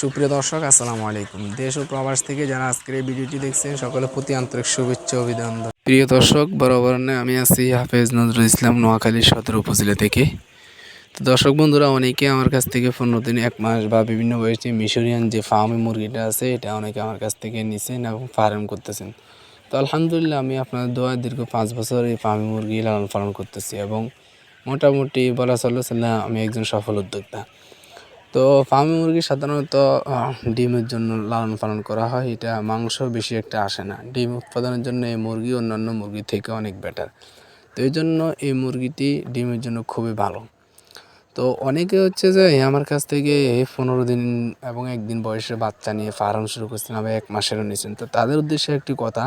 সুপ্রিয় দর্শক, আসসালামু আলাইকুম। দেশ ও প্রবাস থেকে যারা আজকের এই ভিডিওটি দেখছেন, সকলে প্রতি আন্তরিক শুভেচ্ছা অভিনন্দন। প্রিয় দর্শক, বরাবর আমি আছি হাফেজ নজরুল ইসলাম নোয়াখালী সদর উপজেলা থেকে। তো দর্শক বন্ধুরা, অনেকে আমার কাছ থেকে পনেরো দিন এক মাস বা বিভিন্ন বয়সে মিশরিয়ান যে ফার্মে মুরগিটা আছে, এটা অনেকে আমার কাছ থেকে নিছেন এবং ফার্ম করতেছেন। তো আলহামদুলিল্লাহ, আমি আপনার দোয়া দীর্ঘ পাঁচ বছর এই ফার্মে মুরগি লালন পালন করতেছি এবং মোটামুটি বলা চলো আমি একজন সফল উদ্যোক্তা। তো ফার্মি মুরগি সাধারণত ডিমের জন্য লালন পালন করা হয়। এটা মাংস বেশি একটা আসে না। ডিম উৎপাদনের জন্য এই মুরগি অন্যান্য মুরগি থেকে অনেক বেটার তো এই জন্য এই মুরগিটি ডিমের জন্য খুবই ভালো। তো অনেকে হচ্ছে যে আমার কাছ থেকে পনেরো দিন এবং একদিন বয়সে বাচ্চা নিয়ে ফার্ম শুরু করছেন আবার এক মাসেরও নিয়েছেন তো তাদের উদ্দেশ্যে একটি কথা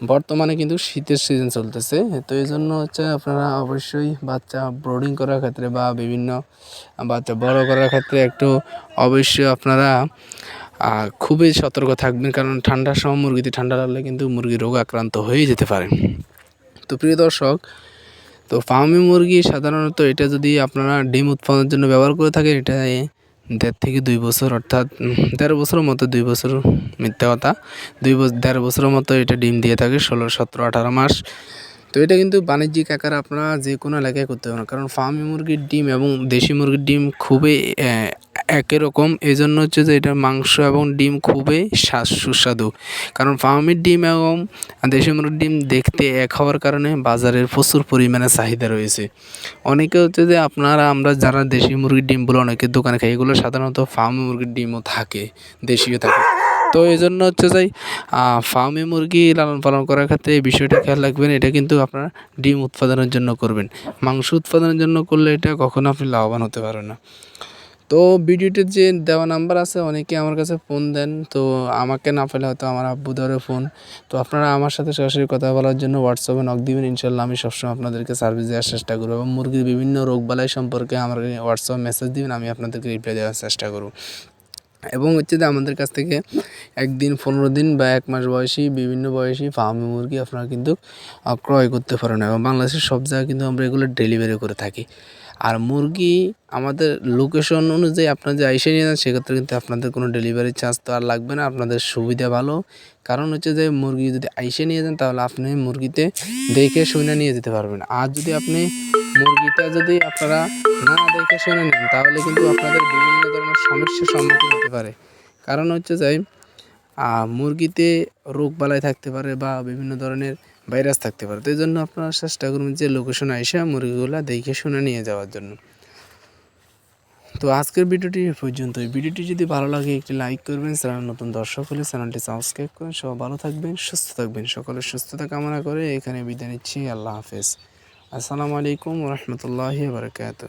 বর্তমানে কিন্তু শীতের সিজন চলতেছে, তো এই জন্য হচ্ছে আপনারা অবশ্যই বাচ্চা ব্রোডিং করার ক্ষেত্রে বা বিভিন্ন বাচ্চা বড় করার ক্ষেত্রে একটু অবশ্যই আপনারা খুবই সতর্ক থাকবেন। কারণ ঠান্ডার সময় মুরগিতে ঠান্ডা লাগলে কিন্তু মুরগি রোগ আক্রান্ত হয়ে যেতে পারে। তো প্রিয় দর্শক, তো ফার্মি মুরগি সাধারণত এটা যদি আপনারা ডিম উৎপাদনের জন্য ব্যবহার করে থাকেন এটা দেড় থেকে দুই বছর, অর্থাৎ দেড় বছরের মতো দুই বছর মিথ্যা কথা। দুই বছর দেড় বছরের মতো এটা ডিম দিয়ে থাকে, ষোলো, সতেরো, আঠারো মাস। তো এটা কিন্তু বাণিজ্যিক আকার আপনারা যে কোনো এলাকায় করতে পারেন। কারণ ফার্মি মুরগির ডিম এবং দেশি মুরগির ডিম খুবই একই রকম। এই জন্য হচ্ছে যে এটার মাংস এবং ডিম খুবই সুস্বাদু কারণ ফার্মির ডিম এবং দেশি মুরগির ডিম দেখতে এক হওয়ার কারণে বাজারের প্রচুর পরিমাণে চাহিদা রয়েছে। অনেকে হচ্ছে যে আপনারা, আমরা যারা দেশি মুরগির ডিমগুলো অনেকের দোকানে খাই, এগুলো সাধারণত ফার্মি মুরগির ডিমও থাকে দেশীয় থাকে। তো এই জন্য হচ্ছে যাই ফার্মে মুরগি লালন পালন করার ক্ষেত্রে এই বিষয়টা খেয়াল রাখবেন, এটা কিন্তু আপনার ডিম উৎপাদনের জন্য করবেন। মাংস উৎপাদনের জন্য করলে এটা কখনো আপনি লাভবান হতে পারবেন না। তো ভিডিওটির যে দেওয়া নাম্বার আছে, অনেকে আমার কাছে ফোন দেন। তো আমাকে না পেলে হয়তো আমার আব্বু ধরে ফোন। তো আপনারা আমার সাথে সরাসরি কথা বলার জন্য হোয়াটসঅ্যাপে নক দিবেন ইনশাল্লাহ আমি সবসময় আপনাদেরকে সার্ভিস দেওয়ার চেষ্টা করব এবং মুরগির বিভিন্ন রোগবালাই সম্পর্কে আমার হোয়াটসঅ্যাপ মেসেজ দিবেন, আমি আপনাদেরকে রিপ্লাই দেওয়ার চেষ্টা করব। এবং হচ্ছে যে আমাদের কাছ থেকে একদিন পনেরো দিন বা এক মাস বয়সী, বিভিন্ন বয়সী ফার্মি মুরগি আপনারা কিন্তু ক্রয় করতে পারেন। এবং বাংলাদেশের সব জায়গায় কিন্তু আমরা এগুলো ডেলিভারি করে থাকি। আর মুরগি আমাদের লোকেশন অনুযায়ী আপনারা যে আইসে নিয়ে যান, সেক্ষেত্রে কিন্তু আপনাদের কোনো ডেলিভারি চার্জ তো আর লাগবে না, আপনাদের সুবিধা ভালো। কারণ হচ্ছে যে মুরগি যদি আইসে নিয়ে যান, তাহলে আপনি মুরগিতে দেখে শুনে নিয়ে যেতে পারবেন। আর যদি আপনি মুরগিটা যদি আপনারা না দেখে শুনে নেন, তাহলে কিন্তু আপনাদের বিভিন্ন ধরনের সমস্যার সম্মুখীন হতে পারে। কারণ হচ্ছে যে মুরগিতে রোগ বালাই থাকতে পারে বা বিভিন্ন ধরনের ভাইরাস থাকতে পারে। তো এই জন্য আপনারা চেষ্টা করবেন যে লোকেশন আইসা মুরগিগুলো দেখে শুনে নিয়ে যাওয়ার জন্য। তো আজকের ভিডিওটি পর্যন্ত এই ভিডিওটি যদি ভালো লাগে একটি লাইক করবেন, চ্যানেল নতুন দর্শক হলে চ্যানেলটি সাবস্ক্রাইব করেন সব ভালো থাকবেন, সুস্থ থাকবেন। সকলের সুস্থতা কামনা করে এখানে বিদায় নিচ্ছি। আল্লাহ হাফেজ। আসসালামু আলাইকুম রহমতুল্লাহি বারকাত